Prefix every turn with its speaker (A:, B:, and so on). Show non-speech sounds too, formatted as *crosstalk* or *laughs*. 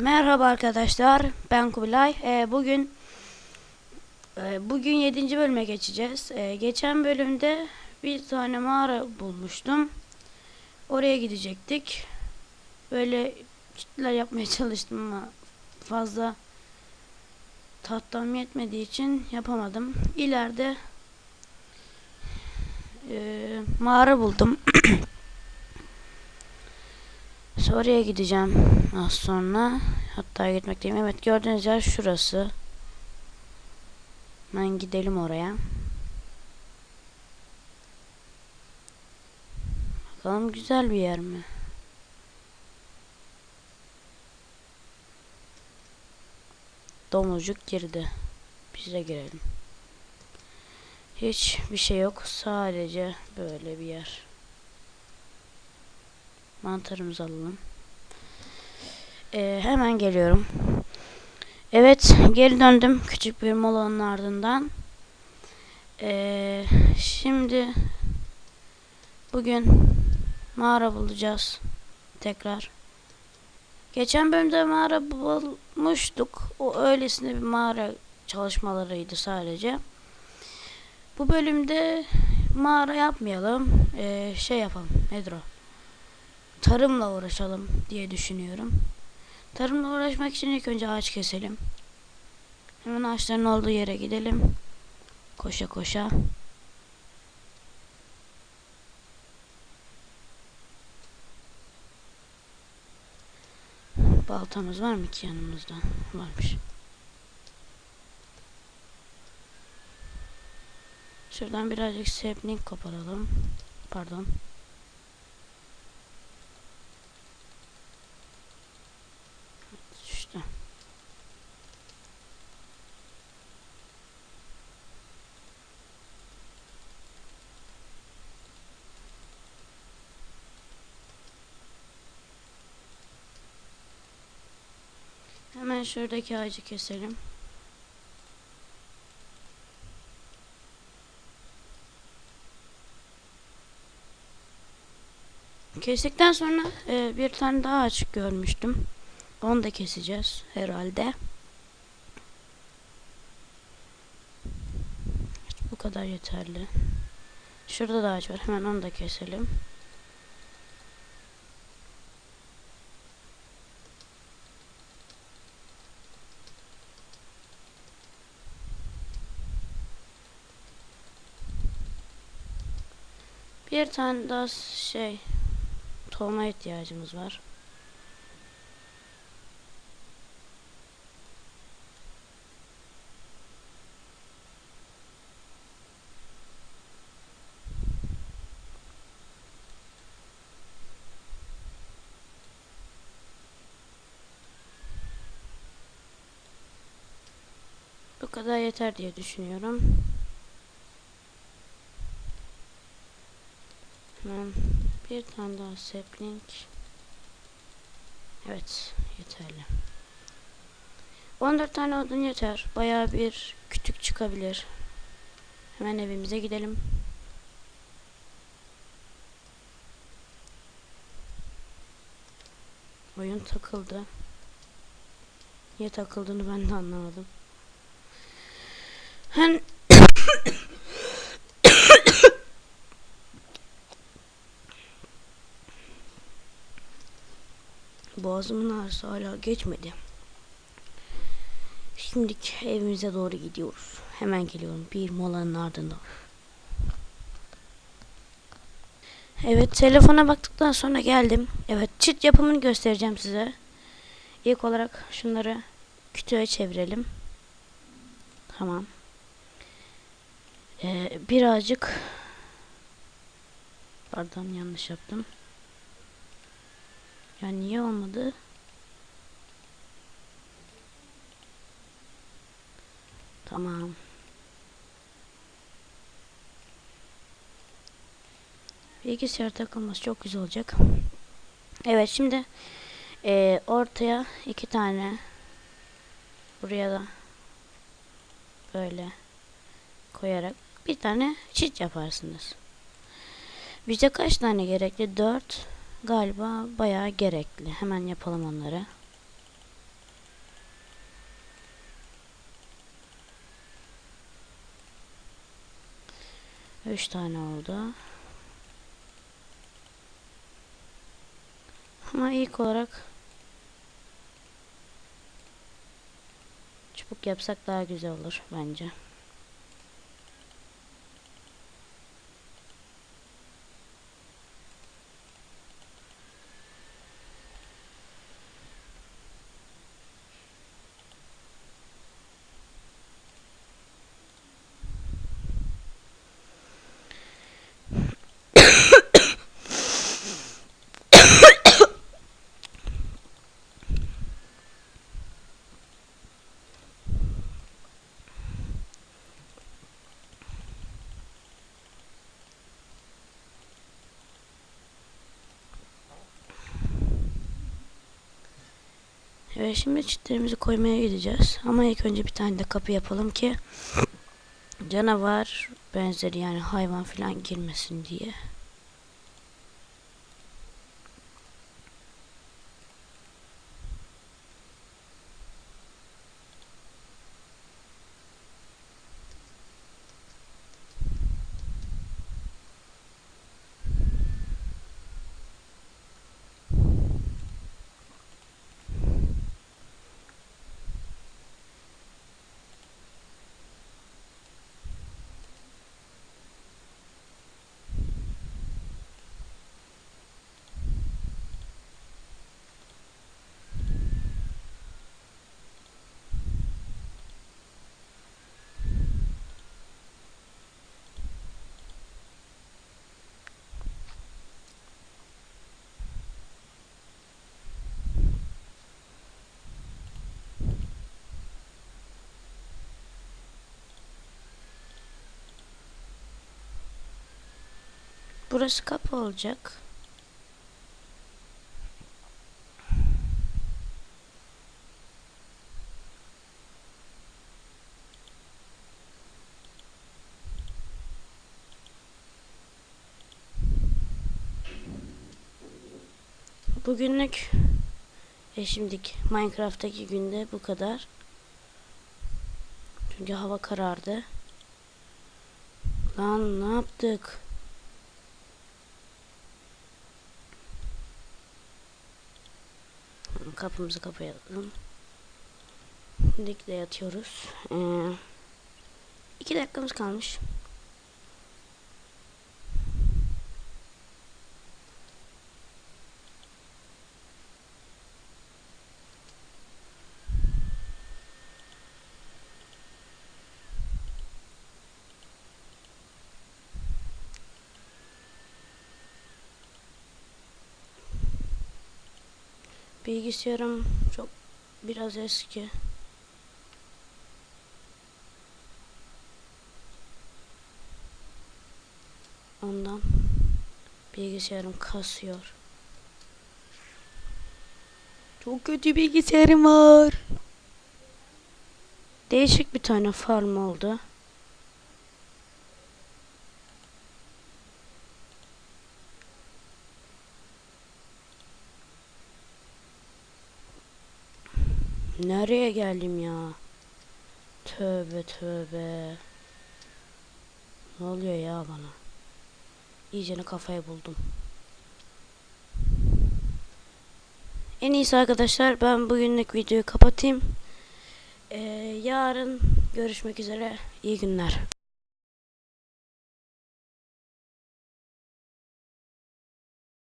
A: Merhaba arkadaşlar, ben Kubilay. Ee, bugün e, bugün 7. bölüme geçeceğiz. Ee, geçen bölümde bir tane mağara bulmuştum. Oraya gidecektik. Böyle kitler yapmaya *laughs* çalıştım ama fazla tahtam yetmediği için yapamadım. İleride e, mağara buldum. *clears throat* Oraya gideceğim az sonra. Hatta gitmekteyim. Evet gördüğünüz yer şurası. Hemen gidelim oraya. Bakalım güzel bir yer mi? Domuzcuk girdi. Biz de girelim. Hiç bir şey yok. Sadece böyle bir yer. Mantarımızı alalım. Ee, hemen geliyorum. Evet, geri döndüm küçük bir molanın ardından. Ee, şimdi bugün mağara bulacağız tekrar. Geçen bölümde mağara bulmuştuk. O öylesine bir mağara çalışmalarıydı sadece. Bu bölümde mağara yapmayalım. Ee, şey yapalım. Nedir o? Tarımla uğraşalım diye düşünüyorum. Tarımla uğraşmak için ilk önce ağaç keselim. Hemen ağaçların olduğu yere gidelim. Koşa koşa. Baltamız var mı ki yanımızda? Varmış. Şuradan birazcık sapling koparalım. Pardon. Hemen şuradaki ağacı keselim. Kestikten sonra e, bir tane daha ağaç görmüştüm. Onu da keseceğiz herhalde. Bu kadar yeterli. Şurada da ağaç var. Hemen onu da keselim. Bir tane daha şey tohuma ihtiyacımız var. Bu kadar yeter diye düşünüyorum. Hemen bir tane daha sapling. Evet, yeterli. 14 tane odun yeter. Bayağı bir kütük çıkabilir. Hemen evimize gidelim. Oyun takıldı. Niye takıldığını ben de anlamadım. Hen Boğazımın ağrısı hala geçmedi. Şimdi evimize doğru gidiyoruz. Hemen geliyorum bir molanın ardından. Evet telefona baktıktan sonra geldim. Evet çit yapımını göstereceğim size. İlk olarak şunları kütüğe çevirelim. Tamam. Ee, birazcık pardon yanlış yaptım. Ya niye olmadı? Tamam. Bilgisayar takılması çok güzel olacak. Evet şimdi e, ortaya iki tane buraya da böyle koyarak bir tane çit yaparsınız. Bize kaç tane gerekli? 4 galiba bayağı gerekli. Hemen yapalım onları. Üç tane oldu. Ama ilk olarak çubuk yapsak daha güzel olur bence. Evet şimdi çitlerimizi koymaya gideceğiz. Ama ilk önce bir tane de kapı yapalım ki canavar benzeri yani hayvan falan girmesin diye. Burası kapı olacak. Bugünlük e şimdiki Minecraft'taki günde bu kadar. Çünkü hava karardı. Lan ne yaptık? Kapımızı kapayalım. Şimdilik de yatıyoruz. Ee, iki dakikamız kalmış. Bilgisayarım çok biraz eski. Ondan bilgisayarım kasıyor. Çok kötü bilgisayarım var. Değişik bir tane farm oldu. Nereye geldim ya? Tövbe tövbe. Ne oluyor ya bana? İyicene kafayı buldum. En iyisi arkadaşlar ben bugünlük videoyu kapatayım. Ee, yarın görüşmek üzere. İyi günler.